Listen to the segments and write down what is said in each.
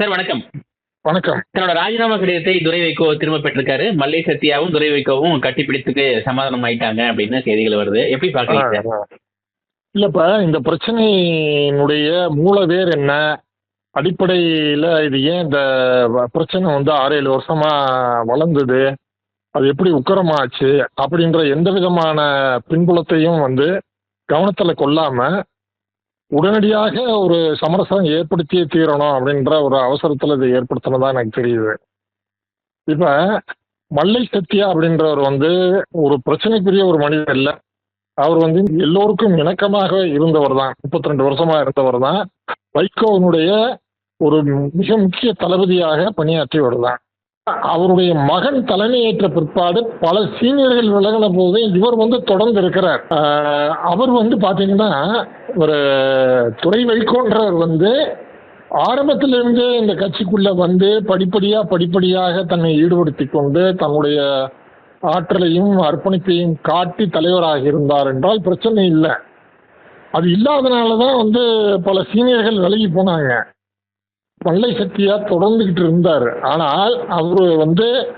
Sir வணக்கம். வணக்கம். தன்னோட ராஜினாமா கடிதத்தை துரை வைகோ திரும்ப பெற்றிருக்காரு. மல்லை சத்யாவும் துரை வைகோவும் கட்டிப்பிடித்துக்கு சமாதானம் ஆயிட்டாங்க அப்படின்னு செய்திகள் வருது. எப்படி பாக்குறீங்க இல்லப்ப இந்த பிரச்சனையினுடைய மூல வேர் என்ன? அடிப்படையில இது ஏன் இந்த பிரச்சனை வந்து ஆறு ஏழு வருஷமா வளர்ந்தது? அது எப்படி உக்கரமாச்சு? அப்படின்ற எந்த விதமான பின்புலத்தையும் வந்து கவனத்துல கொள்ளாம உடனடியாக ஒரு சமரசம் ஏற்படுத்தியே தீரணும் அப்படின்ற ஒரு அவசரத்தில் இதை ஏற்படுத்தினதா எனக்கு தெரியுது. இப்போ மல்லை சத்யா அப்படின்றவர் வந்து ஒரு பிரச்சனைக்குரிய ஒரு மனிதர் இல்லை. அவர் வந்து எல்லோருக்கும் இணக்கமாக இருந்தவர் தான். முப்பத்தி ரெண்டு வருஷமாக இருந்தவர் தான். வைகோவினுடைய ஒரு மிக முக்கிய தளபதியாக பணியாற்றியவர் தான். அவருடைய மகன் தலைமையேற்ற பிற்பாடு பல சீனியர்கள் விலகின போது இவர் வந்து தொடர்ந்து இருக்கிறார் அவர் வந்து பாத்தீங்கன்னா ஒரு துறை வைகோன்றவர் வந்து ஆரம்பத்திலிருந்து இந்த கட்சிக்குள்ள வந்து படிப்படியா படிப்படியாக தன்னை ஈடுபடுத்தி கொண்டு தன்னுடைய ஆற்றலையும் அர்ப்பணிப்பையும் காட்டி தலைவராக இருந்தார் என்றால் பிரச்சனை இல்லை. அது இல்லாதனால தான் வந்து பல சீனியர்கள் விலகி போனாங்க. மல்லை சக்தியா தொடர்ந்துகிட்டு இருந்தார். ஆனால் அவர் வந்து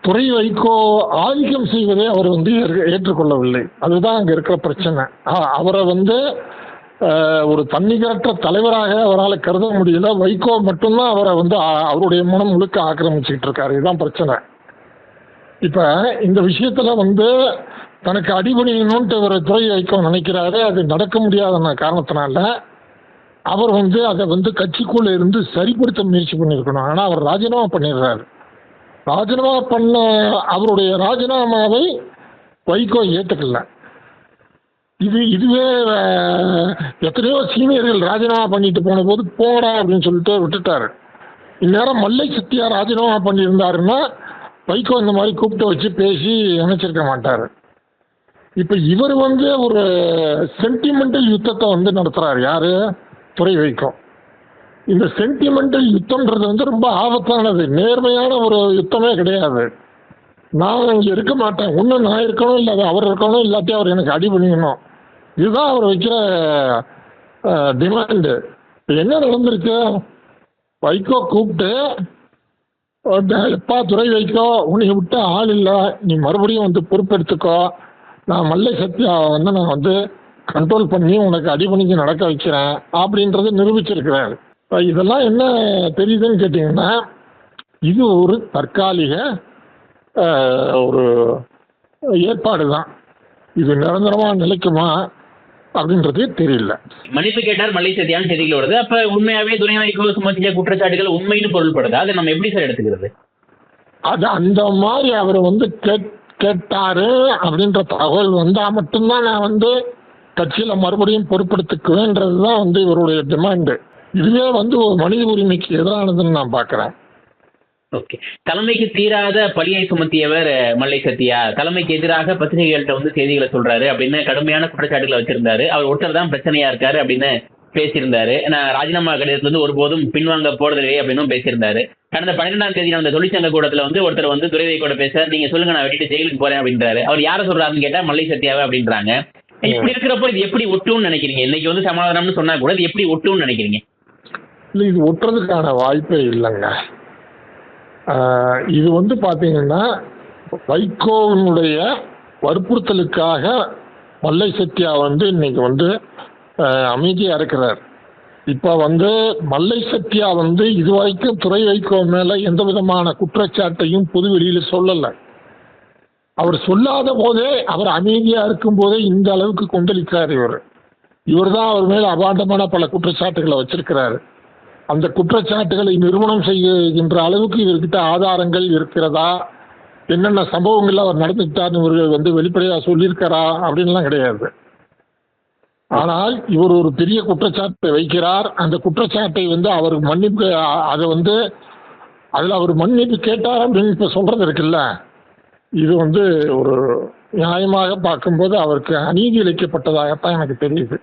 துறை வைகோ ஆதிக்கம் செய்வதை அவர் வந்து ஏற்றுக்கொள்ளவில்லை. அதுதான் அங்கே இருக்கிற பிரச்சனை. ஆ- அவரை வந்து ஒரு தன்னிகரற்ற தலைவராக அவரால் கருத முடியல. வைகோ மட்டும்தான் அவரை வந்து அவருடைய மனம் முழுக்க ஆக்கிரமிச்சுக்கிட்டு இருக்காரு. இதுதான் பிரச்சனை. இப்போ இந்த விஷயத்தில் வந்து தனக்கு அடிபணியணும்ட்டு ஒரு துறை வைக்க நினைக்கிறாரு. அது நடக்க முடியாத காரணத்தினால அவர் வந்து அதை வந்து கட்சிக்குள்ள இருந்து சரிப்படுத்த முயற்சி பண்ணியிருக்கணும். ஆனால் அவர் ராஜினாமா பண்ணிடுறாரு. ராஜினாமா பண்ண அவருடைய ராஜினாமாவை வைகோ ஏற்றுக்கல இது இதுவே எத்தனையோ சீனியர்கள் ராஜினாமா பண்ணிட்டு போன போது போடா அப்படின்னு சொல்லிட்டு விட்டுட்டாரு. இந்நேரம் மல்லை சத்யா ராஜினாமா பண்ணியிருந்தாருன்னா வைகோ இந்த மாதிரி கூப்பிட்டு வச்சு பேசி அமைச்சிருக்க மாட்டார். இப்போ இவர் வந்து ஒரு சென்டிமெண்டல் யுத்தத்தை வந்து நடத்துகிறார் யார்? துறை வைக்கும். இந்த சென்டிமெண்டல் யுத்தம்ன்றது வந்து ரொம்ப ஆபத்தானது. நேர்மையான ஒரு யுத்தமே கிடையாது. நான் இங்கே இருக்க மாட்டேன். ஒன்றும் நான் இருக்கணும் இல்லை அது அவர் இருக்கணும் இல்லாட்டி அவர் எனக்கு அடி பண்ணிக்கணும் இதுதான் அவர் வைக்கிற டிமாண்டு என்ன நடந்திருக்கு? வைகோ கூப்பிட்டு எப்பா துறை வைக்கோ உன்னை விட்டு ஆள் இல்லை. நீ மறுபடியும் வந்து பொறுப்பெடுத்துக்கோ. நான் மல்லை சத்யா வந்து நான் வந்து கண்ட்ரோல் பண்ணி உனக்கு அடிபணிஞ்சு நடக்க வைக்கிறேன் அப்படின்றத நிரூபிச்சிருக்கிறார். இதெல்லாம் என்ன தெரியுதுன்னு கேட்டிங்கன்னா இது ஒரு தற்காலிக ஒரு ஏற்பாடு தான். இது நிரந்தரமாக நிலைக்குமா அப்படின்றதே தெரியல. மன்னிப்பு கேட்டார் மல்லை சத்யான்னு செய்திகள் வருது. அப்ப உண்மையாவே துரை வைகோ சுமத்திய குற்றச்சாட்டுகள் உண்மைன்னு பொருள்படுது? அதை நம்ம எப்படி சார் எடுத்துக்கிறது? அது அந்த மாதிரி அவர் வந்து கேட் கேட்டாரு அப்படின்ற தகவல் வந்தா மட்டும்தான் நான் வந்து கட்சியில மறுபடியும் பொறுப்பெடுத்துக்குவேன்றது தான் வந்து இவருடைய டிமாண்டு. இதுவே வந்து ஒரு மனித உரிமைக்கு எதிரானதுன்னு நான் பார்க்குறேன். ஓகே. தலைமைக்கு தீராத பழியை சுமத்தியவர் மல்லை சத்யா. தலைமைக்கு எதிராக பத்திரிகைகள்கிட்ட வந்து செய்திகளை சொல்றாரு அப்படின்னு கடுமையான குற்றச்சாட்டுகளை வச்சிருந்தாரு. அவர் ஒருத்தர் தான் பிரச்சனையா இருக்காரு அப்படின்னு பேசியிருந்தாரு. நான் ராஜினாமா கடிதத்துல இருந்து ஒருபோதும் பின்வாங்க போறதில்லை அப்படின்னும் பேசியிருந்தாரு. கடந்த பன்னிரெண்டாம் தேதி நடந்த தொழிற்சங்க கூடத்துல வந்து ஒருத்தர் வந்து துறைவை கூட பேசுறாரு நீங்க சொல்லுங்க நான் வெட்டிட்டு ஜெயிலுக்கு போறேன் அப்படின்றாரு. அவர் யாரை சொல்றாருன்னு கேட்டா மல்லை சத்யாவை அப்படின்றாங்க. இப்படி இருக்கிறப்போ இது எப்படி ஒட்டும்னு நினைக்கிறீங்க? இன்னைக்கு வந்து சமாதானம்னு சொன்னா கூட இது எப்படி ஒட்டும்னு நினைக்கிறீங்க? இல்லை இது ஒட்டுறதுக்கான வாய்ப்பே இல்லைங்க. இது வந்து பார்த்தீங்கன்னா வைகோவினுடைய வற்புறுத்தலுக்காக மல்லை சத்யா வந்து இன்னைக்கு வந்து ஆஹ் அமைதியா இருக்கிறார். இப்போ வந்து மல்லை சத்யா வந்து இதுவரைக்கும் துறை வைகோ மேல எந்த விதமான குற்றச்சாட்டையும் பொது வெளியில சொல்லலை. அவர் சொல்லாத போதே அவர் அமைதியாக இருக்கும் போதே இந்த அளவுக்கு கொந்தளிக்கிறார் இவர். இவர் தான் அவர் மேல் அபாண்டமான பல குற்றச்சாட்டுகளை வச்சிருக்கிறாரு. அந்த குற்றச்சாட்டுகளை நிறுவனம் செய்கின்ற அளவுக்கு இவர்கிட்ட ஆதாரங்கள் இருக்கிறதா? என்னென்ன சம்பவங்கள் அவர் நடந்துட்டார்னு இவர்கள் வந்து வெளிப்படையாக சொல்லியிருக்காரா? அப்படின்லாம் கிடையாது. ஆனால் இவர் ஒரு பெரிய குற்றச்சாட்டை வைக்கிறார். அந்த குற்றச்சாட்டை வந்து அவர் மன்னிப்பு அதை வந்து அதில் அவர் மன்னிப்பு கேட்டார் அப்படின்னு இப்போ சொல்கிறது இருக்குல்ல? இது வந்து ஒரு நியாயமாக பார்க்கும்போது அவருக்கு அநீதி இழைக்கப்பட்டதாகத்தான் எனக்கு தெரியுது.